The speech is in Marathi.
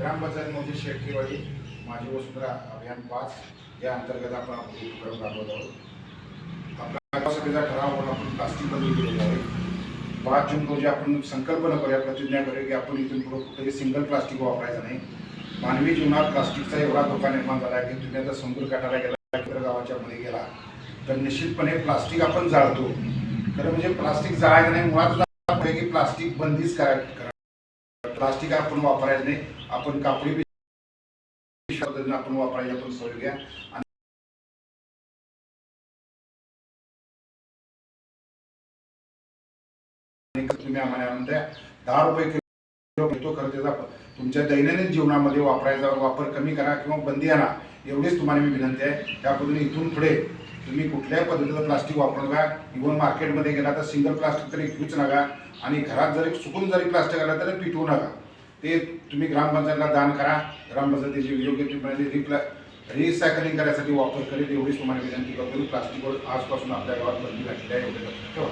ग्रामपंचायत मोदी शेळकेवाडी माझी वसुंधरा अभियान पाच या अंतर्गत आपण हा उपक्रम राबवत आहोत. आपला ठराव म्हणून आपण प्लास्टिक बंदी केलेली आहे. पाच जून रोजी आपण संकल्पना करूया प्रतिज्ञा करूया की आपण इथून पुढे कुठेही सिंगल प्लास्टिक वापरायचं नाही. मानवी जीवनात प्लास्टिकचा एवढा धोका निर्माण झाला आहे की तुम्ही आता समुद्र काठाला गेला गावाच्या मध्ये गेला तर निश्चितपणे प्लास्टिक आपण जाळतो. खरं म्हणजे प्लास्टिक जाळायचं नाही मुळात की प्लास्टिक बंदीच करायची प्लास्टिक आपण वापरायचं नाही आपण कापडी पद्धतीने आपण वापरायची आपण सवय घ्या. आणि तुम्ही आम्हाला म्हणताय दहा रुपये किलो घेतो खरं त्याचा तुमच्या दैनंदिन जीवनामध्ये वापरायचा वापर कमी करा किंवा बंदी आणा. एवढीच तुम्हाला मी विनंती आहे. त्या पद्धतीने इथून पुढे तुम्ही कुठल्याही पद्धतीचं प्लास्टिक वापरू नका. इव्हन मार्केटमध्ये गेला तर सिंगल प्लास्टिक तरी घेऊच नका. आणि घरात जरी चुकून जरी प्लास्टिक आलं तरी पिटवू नका. ते तुम्ही ग्रामपंचायतला दान करा. ग्रामपंचायतीची योग्य ती म्हणजे रिप्ला रिसायकलिंग करायसाठी वापर करेल एवढीच तुम्हाला विनंती करतो. प्लास्टिकवर आजपासून आपल्या गावात बंदी घातली आहे एवढे लक्षात ठेवा.